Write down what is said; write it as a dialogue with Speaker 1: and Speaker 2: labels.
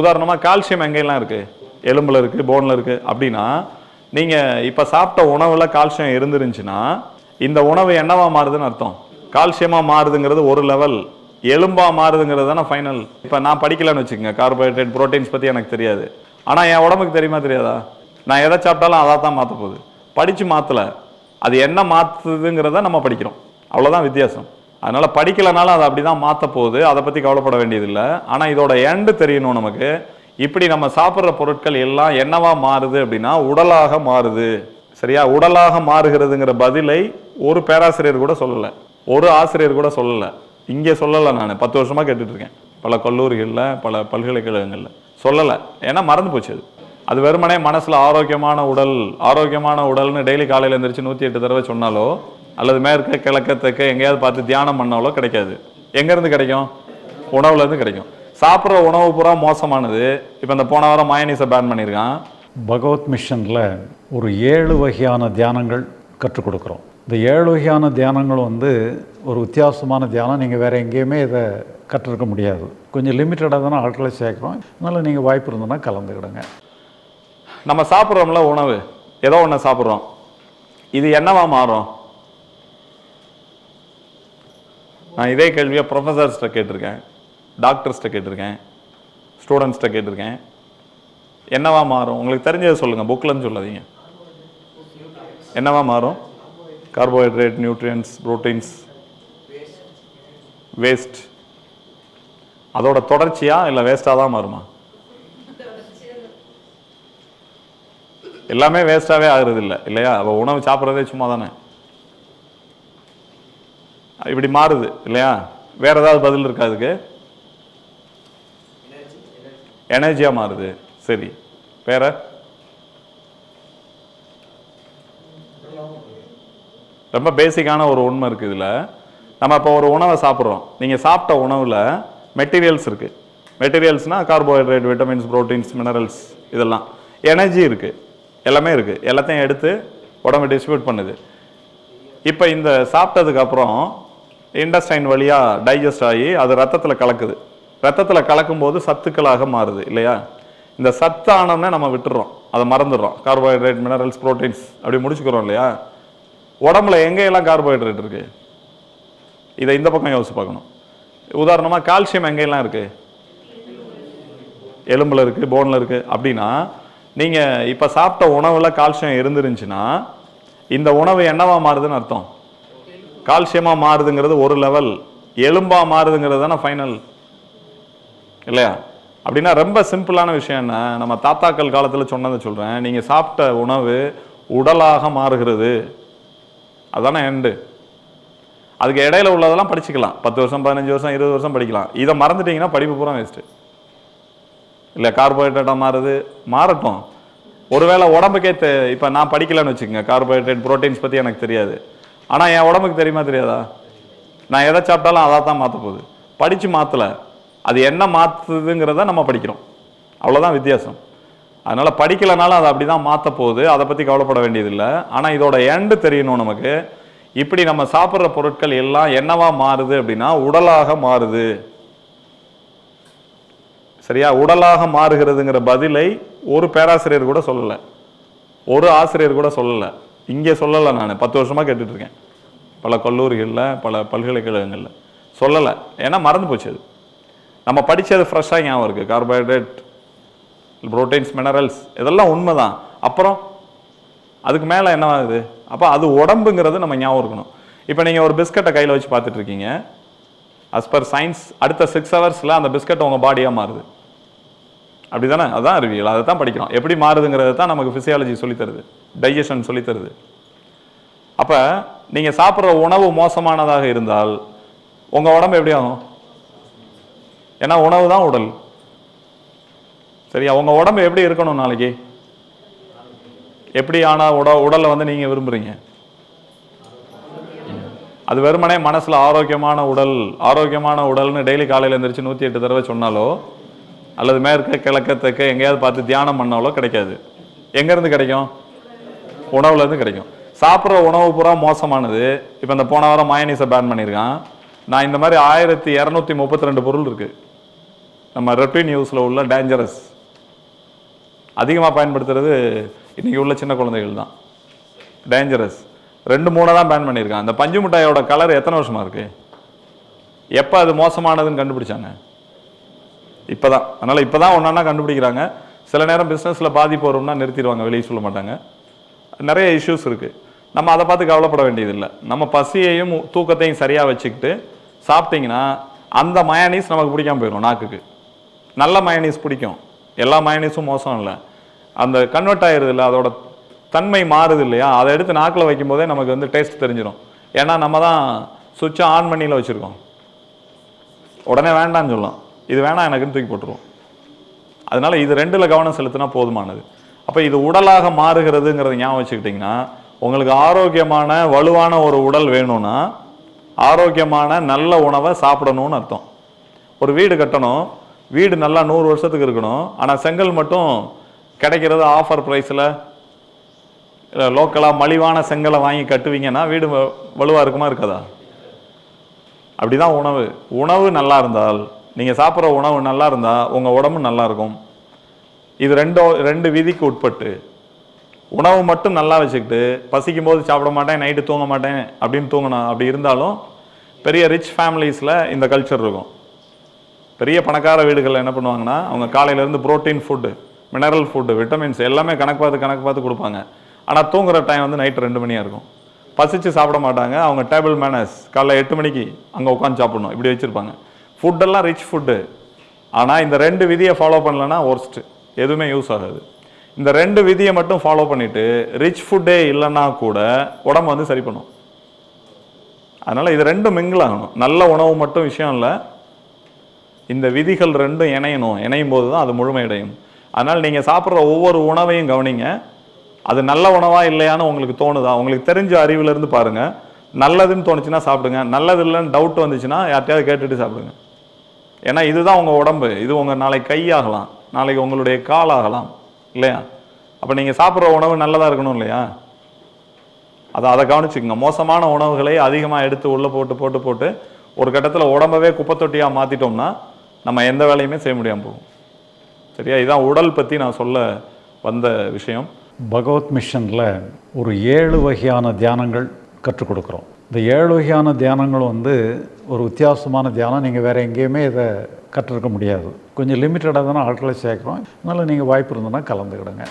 Speaker 1: உதாரணமாக கால்சியம் எங்கெல்லாம் இருக்குது எலும்பில் இருக்குது போனில் இருக்குது அப்படின்னா நீங்கள் இப்போ சாப்பிட்ட உணவில் கால்சியம் இருந்துருந்துச்சுன்னா இந்த உணவு என்னவா மாறுதுன்னு அர்த்தம். கால்சியமாக மாறுதுங்கிறது ஒரு லெவல் எலும்பாக மாறுதுங்கிறது தானே ஃபைனல் இப்போ நான் படிக்கலன்னு வச்சுக்கோங்க. கார்போஹைட்ரேட் ப்ரோட்டீன்ஸ் பற்றி எனக்கு தெரியாது. ஆனால் என் உடம்புக்கு தெரியுமா தெரியாதா? நான் எதை சாப்பிட்டாலும் அதை தான் மாற்ற போகுது. படித்து மாற்றலை அது என்ன மாற்றுதுங்கிறத நம்ம படிக்கிறோம். அவ்வளோதான் வித்தியாசம். அதனால் படிக்கலனாலும் அதை அப்படி தான் மாற்ற போகுது. அதை பற்றி கவலைப்பட வேண்டியதில்லை. ஆனால் இதோட எண்டு தெரியணும் நமக்கு. இப்படி நம்ம சாப்பிட்ற பொருட்கள் எல்லாம் என்னவா மாறுது அப்படின்னா உடலாக மாறுது. சரியா? உடலாக மாறுகிறதுங்கிற பதிலை ஒரு பேராசிரியர் கூட சொல்லலை. ஒரு ஆசிரியர் கூட சொல்லலை. இங்கே சொல்லலை நான். பத்து வருஷமாக கேட்டுட்ருக்கேன். பல கல்லூரிகளில் பல பல்கலைக்கழகங்களில். சொல்லலை. ஏன்னா மறந்து போச்சு அது. அது வெறுமனே மனசில் ஆரோக்கியமான உடல் ஆரோக்கியமான உடல்னு டெய்லி காலையில் எழுந்திரிச்சு நூற்றி எட்டு தடவை சொன்னாலோ அல்லது மேற்க கிழக்க தெற்க எங்கேயாவது பார்த்து தியானம் பண்ணாலோ கிடைக்காது. எங்கேருந்து கிடைக்கும்? உணவுல இருந்து கிடைக்கும். சாப்பிட்ற உணவு பூரா மோசமானது. இப்போ இந்த போன வாரம் மயனீஸை பேன் பண்ணியிருக்கான்.
Speaker 2: பகவத் மிஷனில் ஒரு ஏழு வகையான தியானங்கள் கற்றுக் கொடுக்குறோம். இந்த ஏழு வகையான தியானங்கள் வந்து ஒரு வித்தியாசமான தியானம். நீங்கள் வேறு எங்கேயுமே இதை கற்றுருக்க முடியாது. கொஞ்சம் லிமிட்டடாக தானே ஆட்களை சேர்க்குறோம். அதனால் நீங்கள் வாய்ப்பு இருந்ததுன்னா கலந்துக்கிடுங்க.
Speaker 1: நம்ம சாப்பிட்றோம்ல உணவு. ஏதோ ஒன்று சாப்பிட்றோம். இது என்னவா மாறும்? நான் இதே கேள்வியை ப்ரொஃபஸர்ஸ்கிட்ட கேட்டிருக்கேன் டாக்டர்ஸ்கிட்ட கேட்டிருக்கேன் ஸ்டூடெண்ட்ஸ்கிட்ட கேட்டிருக்கேன். என்னவா மாறும்? உங்களுக்கு தெரிஞ்சதை சொல்லுங்கள் புக்கில்னு சொல்லாதீங்க. என்னவா மாறும்? கார்போஹைட்ரேட் நியூட்ரியன்ஸ் ப்ரோட்டீன்ஸ் வேஸ்ட் அதோட தொடர்ச்சியா இல்லை வேஸ்ட்டாக தான் மாறுமா? எல்லாமே வேஸ்ட்டாகவே ஆகுறது இல்லை இல்லையா? அவள் உணவு சாப்பிட்றதே சும்மா தானே இப்படி மாறுது இல்லையா? வேற ஏதாவது பதில் இருக்கா அதுக்கு? எனர்ஜியாக மாறுது. சரி. வேற? ரொம்ப பேசிக்கான ஒரு உண்மை இருக்குது இதில். நம்ம இப்போ ஒரு உணவை சாப்பிட்றோம். நீங்கள் சாப்பிட்ட உணவில் மெட்டீரியல்ஸ் இருக்குது மெட்டீரியல்ஸ்னால் கார்போஹைட்ரேட் விட்டமின்ஸ் ப்ரோட்டீன்ஸ் மினரல்ஸ் இதெல்லாம். எனர்ஜி இருக்குது எல்லாமே இருக்குது எல்லாத்தையும் எடுத்து உடம்பு டிஸ்ட்ரிபியூட் பண்ணுது. இப்போ இந்த சாப்பிட்டதுக்கு அப்புறம் இண்டஸ்டைன் வழியாக டைஜஸ்ட் ஆகி அது ரத்தத்தில் கலக்குது. ரத்தத்தில் கலக்கும்போது சத்துக்களாக மாறுது இல்லையா? இந்த சத்து நம்ம விட்டுறோம் அதை மறந்துடுறோம். கார்போஹைட்ரேட் மினரல்ஸ் ப்ரோட்டீன்ஸ் அப்படி முடிச்சுக்கிறோம் இல்லையா? உடம்புல எங்கேயெல்லாம் கார்போஹைட்ரேட் இருக்குது இதை இந்த பக்கம் யோசிச்சு பார்க்கணும். உதாரணமாக கால்சியம் எங்கேயெல்லாம் இருக்குது எலும்பில் இருக்குது போனில் இருக்குது அப்படின்னா நீங்கள் இப்போ சாப்பிட்ட உணவில் கால்சியம் இருந்துருந்துச்சுன்னா இந்த உணவு என்னவா மாறுதுன்னு அர்த்தம்? கால்சியமாக மாறுதுங்கிறது ஒரு லெவல் எலும்பாக மாறுதுங்கிறது தானே ஃபைனல் இல்லையா? அப்படின்னா ரொம்ப சிம்பிளான விஷயம் என்ன? நம்ம தாத்தாக்கள் காலத்தில் சொன்னதை சொல்கிறேன் நீங்கள் சாப்பிட்ட உணவு உடலாக மாறுகிறது. அதுதானே எண்டு அதுக்கு இடையில உள்ளதெல்லாம் படிச்சுக்கலாம். பத்து வருஷம் பதினஞ்சு வருஷம் இருபது வருஷம் படிக்கலாம். இதை மறந்துட்டீங்கன்னா படிப்பு பூரா வேஸ்ட்டு இல்லை கார்போஹைட்ரேட்டாக மாறுது. மாறட்டும். ஒருவேளை உடம்புக்கே இப்போ நான் படிக்கலன்னு வச்சுக்கோங்க. கார்போஹைட்ரேட் ப்ரோட்டீன்ஸ் பற்றி எனக்கு தெரியாது. ஆனால் என் உடம்புக்கு தெரியுமா தெரியாதா? நான் எதை சாப்பிட்டாலும் அதை தான் மாற்ற போகுது. படித்து மாற்றலை அது என்ன மாற்றுதுங்கிறத நம்ம படிக்கிறோம். அவ்வளோதான் வித்தியாசம். அதனால் படிக்கலைனாலும் அதை அப்படி தான் மாற்ற போகுது. அதை பற்றி கவலைப்பட வேண்டியதில்லை. ஆனால் இதோட எண்டு தெரியணும் நமக்கு. இப்படி நம்ம சாப்பிட்ற பொருட்கள் எல்லாம் என்னவா மாறுது அப்படின்னா உடலாக மாறுது. சரியா? உடலாக மாறுகிறதுங்கிற பதிலை ஒரு பேராசிரியர் கூட சொல்லலை. ஒரு ஆசிரியர் கூட சொல்லலை. இங்கே சொல்லலை நான். பத்து வருஷமாக கேட்டுட்ருக்கேன் பல கல்லூரிகளில் பல பல்கலைக்கழகங்களில். சொல்லலை. ஏன்னா மறந்து போச்சு அது. நம்ம படித்தது ஃப்ரெஷ்ஷாக ஞாபகம் இருக்குது கார்போஹைட்ரேட் ப்ரோட்டீன்ஸ் மினரல்ஸ் இதெல்லாம் உண்மை தான் அப்புறம் அதுக்கு மேலே என்ன ஆகுது? அப்போ அது உடம்புங்கிறது நம்ம ஞாபகம் இருக்கணும். இப்போ நீங்கள் ஒரு பிஸ்கட்டை கையில் வச்சு பார்த்துட்டு இருக்கீங்க. பர் சயின்ஸ் அடுத்த சிக்ஸ் ஹவர்ஸில் அந்த பிஸ்கட் உங்கள் பாடியாக மாறுது. அப்படி தானே அதுதான் அறிவியல். அதை தான் படிக்கிறோம். எப்படி மாறுதுங்கிறது தான் நமக்கு ஃபிசியாலஜி சொல்லித்தருது. டைஜஷன் சொல்லித்தருது. அப்போ நீங்கள் சாப்பிட்ற உணவு மோசமானதாக இருந்தால் உங்கள் உடம்பு எப்படி ஆகும்? ஏன்னா உணவு தான் உடல். சரியா? உங்கள் உடம்பு எப்படி இருக்கணும் நாளைக்கு? எப்படி ஆனால் உட உடலை வந்து நீங்கள் விரும்புகிறீங்க அது வெறுமனே மனசில் ஆரோக்கியமான உடல் ஆரோக்கியமான உடல்னு டெய்லி காலையில் எந்திரிச்சு நூற்றி எட்டு தடவை சொன்னாலோ அல்லது மேற்க கிழக்க தெற்க எங்கேயாவது பார்த்து தியானம் பண்ணாலோ கிடைக்காது. எங்கேருந்து கிடைக்கும்? உணவுலேருந்து கிடைக்கும். சாப்பிட்ற உணவு பூரா மோசமானது. இப்போ இந்த போன வாரம் மயனீஸை பேன் பண்ணியிருக்கான் நான் இந்த மாதிரி ஆயிரத்தி இரநூத்தி முப்பத்தி ரெண்டு பொருள் இருக்குது நம்ம ரொட்டீன் யூஸில் உள்ள டேஞ்சரஸ் அதிகமாக பயன்படுத்துறது இன்றைக்கி உள்ள சின்ன குழந்தைகள் தான். டேஞ்சரஸ் ரெண்டு மூணை தான் பேன் பண்ணியிருக்கான் அந்த பஞ்சு மிட்டாயோட கலர் எத்தனை வருஷமாக இருக்குது எப்போ அது மோசமானதுன்னு கண்டுபிடிச்சாங்க? இப்போ தான் அதனால் இப்போ தான் ஒன்றா கண்டுபிடிக்கிறாங்க. சில நேரம் பிஸ்னஸில் பாதிப்பு வரும்னா நிறுத்திடுவாங்க. வெளியே சொல்ல மாட்டாங்க. நிறைய இஷ்யூஸ் இருக்குது நம்ம அதை பார்த்து கவலைப்பட வேண்டியதில்லை. நம்ம பசியையும் தூக்கத்தையும் சரியாக வச்சுக்கிட்டு சாப்பிட்டிங்கன்னா அந்த மயனீஸ் நமக்கு பிடிக்காம போயிடும் நாக்குக்கு. நல்ல மயனீஸ் பிடிக்கும். எல்லா மயனீஸும் மோசம் இல்லை. அந்த கன்வெர்ட் ஆயிருது இல்லை அதோட தன்மை மாறுது இல்லையா? அதை எடுத்து நாக்கில் வைக்கும்போதே நமக்கு வந்து டேஸ்ட் தெரிஞ்சிடும் ஏன்னா நம்ம தான் சுவிட்சை ஆன் பண்ணியில் வச்சுருக்கோம். உடனே வேண்டாம்னு சொல்லலாம் இது வேணாம் எனக்குன்னு தூக்கி போட்டுருவோம் அதனால் இது ரெண்டில் கவனம் செலுத்தினா போதுமானது. அப்போ இது உடலாக மாறுகிறதுங்கிறத ஞாபகம் வச்சுக்கிட்டிங்கன்னா உங்களுக்கு ஆரோக்கியமான வலுவான ஒரு உடல் வேணும்னா ஆரோக்கியமான நல்ல உணவை சாப்பிடணும்னு அர்த்தம். ஒரு வீடு கட்டணும் வீடு நல்லா நூறு வருஷத்துக்கு இருக்கணும் ஆனால் செங்கல் மட்டும் கிடைக்கிறது ஆஃபர் ப்ரைஸில் லோக்கலாக மலிவான செங்கலை வாங்கி கட்டுவீங்கன்னா வீடு வ- இருக்குமா இருக்காதா? அப்படிதான் உணவு. உணவு நல்லா இருந்தால் நீங்கள் சாப்பிட்ற உணவு நல்லா இருந்தால் உங்கள் உடம்பு நல்லாயிருக்கும் இது ரெண்டோ ரெண்டு விதிக்கு உட்பட்டு உணவு மட்டும் நல்லா வச்சுக்கிட்டு பசிக்கும் போது சாப்பிட மாட்டேன் நைட்டு தூங்க மாட்டேன் அப்படின்னு தூங்கணும் அப்படி இருந்தாலும் பெரிய ரிச் ஃபேமிலிஸில் இந்த கல்ச்சர் இருக்கும். பெரிய பணக்கார வீடுகளில் என்ன பண்ணுவாங்கன்னா அவங்க காலையிலேருந்து protein food mineral food vitamins எல்லாமே கணக்கு பார்த்து கணக்கு பார்த்து கொடுப்பாங்க. ஆனால் தூங்குற டைம் வந்து நைட்டு ரெண்டு மணியாக இருக்கும். பசிச்சு சாப்பிட மாட்டாங்க. அவங்க டேபிள் மேனஸ் காலைல எட்டு மணிக்கு அங்கே உட்காந்து சாப்பிடணும். இப்படி வச்சுருப்பாங்க. ஃபுட்டெல்லாம் ரிச் ஃபுட்டு ஆனால் இந்த ரெண்டு விதியை ஃபாலோ பண்ணலன்னா ஒர்ஸ்ட்டு எதுவுமே யூஸ் ஆகாது. இந்த ரெண்டு விதியை மட்டும் ஃபாலோ பண்ணிவிட்டு ரிச் ஃபுட்டே இல்லைன்னா கூட உடம்பு வந்து சரி பண்ணும். அதனால் இது ரெண்டும் மிங்கிள் ஆகணும். நல்ல உணவு மட்டும் விஷயம் இல்லை. இந்த விதிகள் ரெண்டும் இணையணும். இணையும் போது தான் அது முழுமையடையும். அதனால் நீங்கள் சாப்பிட்ற ஒவ்வொரு உணவையும் கவனிங்க. அது நல்ல உணவாக இல்லையான்னு உங்களுக்கு தோணுதா? உங்களுக்கு தெரிஞ்ச அறிவிலிருந்து பாருங்கள் நல்லதுன்னு தோணுச்சுன்னா சாப்பிடுங்க. நல்லது இல்லைன்னு டவுட் வந்துச்சுன்னா யார்ட்டையாவது கேட்டுட்டு சாப்பிடுங்க. ஏன்னா இதுதான் உங்கள் உடம்பு. இது உங்கள் நாளைக்கு கையாகலாம். நாளைக்கு உங்களுடைய கால் ஆகலாம் இல்லையா? அப்போ நீங்கள் சாப்பிட்ற உணவு நல்லதாக இருக்கணும் இல்லையா? அதை அதை கவனிச்சுக்கோங்க. மோசமான உணவுகளை அதிகமாக எடுத்து உள்ளே போட்டு போட்டு போட்டு ஒரு கட்டத்தில் உடம்பவே குப்பை தொட்டியாக மாற்றிட்டோம்னா நம்ம எந்த வேலையுமே செய்ய முடியாமல் போகும். சரியா? இதான் உடல் பற்றி நான் சொல்ல வந்த விஷயம்.
Speaker 2: பகவத் மிஷனில் ஒரு ஏழு வகையான தியானங்கள் கற்றுக் கொடுக்குறோம். இந்த ஏழு வகையான தியானங்கள் வந்து ஒரு வித்தியாசமான தியானம். நீங்கள் வேறு எங்கேயுமே இதை கற்றுருக்க முடியாது. கொஞ்சம் லிமிட்டடாக தானே ஆட்களை சேர்க்குறோம். அதனால் நீங்கள் வாய்ப்பு இருந்ததுன்னா கலந்துக்கிடுங்க.